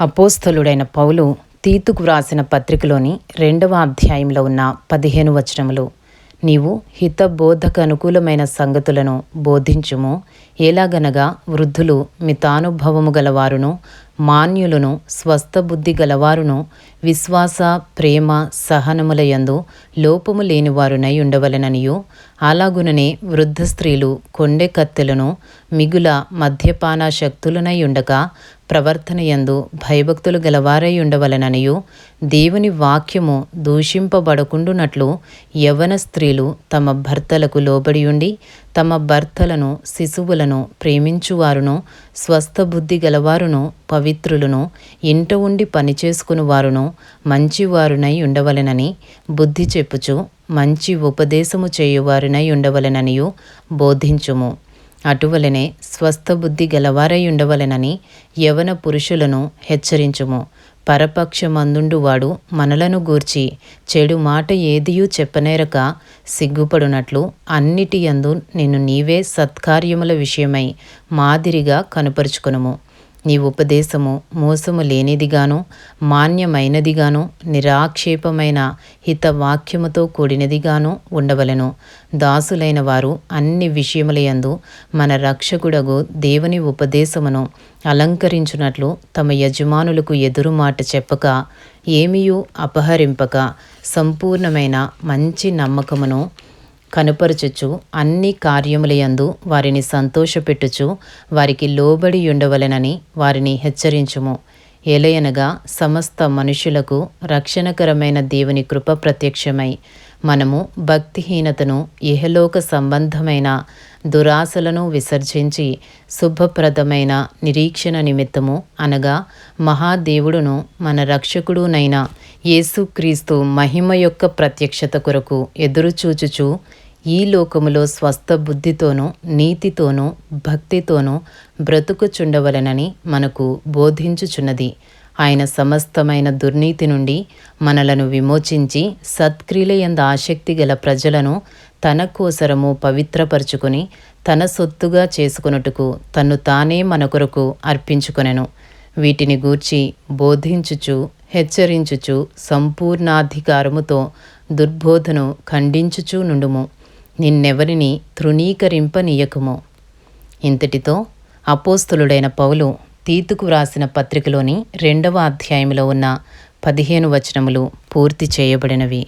అపోస్థలుడైన పౌలు తీతుకు వ్రాసిన పత్రికలోని రెండవ అధ్యాయంలో ఉన్న పదిహేను వచనములు నీవు హితబోధక అనుకూలమైన సంగతులను బోధించుము ఎలాగనగా వృద్ధులు మితానుభవము గలవారును మాన్యులను స్వస్థబుద్ధి గలవారును విశ్వాస ప్రేమ సహనములయందు లోపము లేనివారునై ఉండవలెననియు. అలాగుననే వృద్ధ స్త్రీలు కొండె కత్తెలను మిగుల మద్యపాన శక్తులనై ఉండగా ప్రవర్తన యందు భయభక్తులు గలవారై ఉండవలననియు. దేవుని వాక్యము దూషింపబడకుండునట్లు యవన స్త్రీలు తమ భర్తలకు లోబడి ఉండి తమ భర్తలను శిశువులను ప్రేమించువారును స్వస్థబుద్ధి గలవారును పవిత్రులను ఇంట ఉండి పనిచేసుకుని వారును మంచివారునై ఉండవలెనని బుద్ధి చెప్పుచు మంచి ఉపదేశము చేయువారునై ఉండవలెననియు బోధించుము. అటువలనే స్వస్థబుద్ధి గలవారై ఉండవలెనని యవన పురుషులను హెచ్చరించుము. పరపక్షమందుండువాడు మనలను గూర్చి చెడు మాట ఏదియూ చెప్పనేరక సిగ్గుపడునట్లు అన్నిటి యందు నిన్ను నీవే సత్కార్యముల విషయమై మాదిరిగా కనుపరుచుకునుము. నీ ఉపదేశము మోసము లేనిదిగాను మాన్యమైనదిగాను నిరాక్షేపమైన హితవాక్యముతో కూడినదిగాను ఉండవలెను. దాసులైన వారు అన్ని విషయములయందు మన రక్షకుడగు దేవుని ఉపదేశమును అలంకరించున్నట్లు తమ యజమానులకు ఎదురు మాట చెప్పక ఏమియూ అపహరింపక సంపూర్ణమైన మంచి నమ్మకమును కనుపరచుచు అన్ని కార్యములయందు వారిని సంతోషపెట్టుచు వారికి లోబడి ఉండవలెనని వారిని హెచ్చరించుము. ఎలయనగా సమస్త మనుషులకు రక్షణకరమైన దేవుని కృప ప్రత్యక్షమై మనము భక్తిహీనతను ఇహలోక సంబంధమైన దురాశలను విసర్జించి శుభప్రదమైన నిరీక్షణ నిమిత్తము అనగా మహాదేవుడును మన రక్షకుడునైన యేసుక్రీస్తు మహిమ యొక్క ప్రత్యక్షత కొరకు ఎదురుచూచుచు ఈ లోకములో స్వస్థ బుద్ధితోనూ నీతితోనూ భక్తితోనూ బ్రతుకుచుండవలనని మనకు బోధించుచున్నది. ఆయన సమస్తమైన దుర్నీతి నుండి మనలను విమోచించి సత్క్రియలయంద ఆసక్తి గల ప్రజలను తన కోసరము పవిత్రపరుచుకుని తన సొత్తుగా చేసుకొనుటకు తన్ను తానే మన కొరకు అర్పించుకొనెను. వీటిని గూర్చి బోధించుచు హెచ్చరించుచు సంపూర్ణాధికారముతో దుర్బోధను ఖండించుచూ నుండుము. నిన్నెవరిని తృణీకరింపనీయకుము? ఇంతటితో అపోస్తులుడైన పౌలు తీతుకు వ్రాసిన పత్రికలోని రెండవ అధ్యాయంలో ఉన్న పదిహేను వచనములు పూర్తి చేయబడినవి.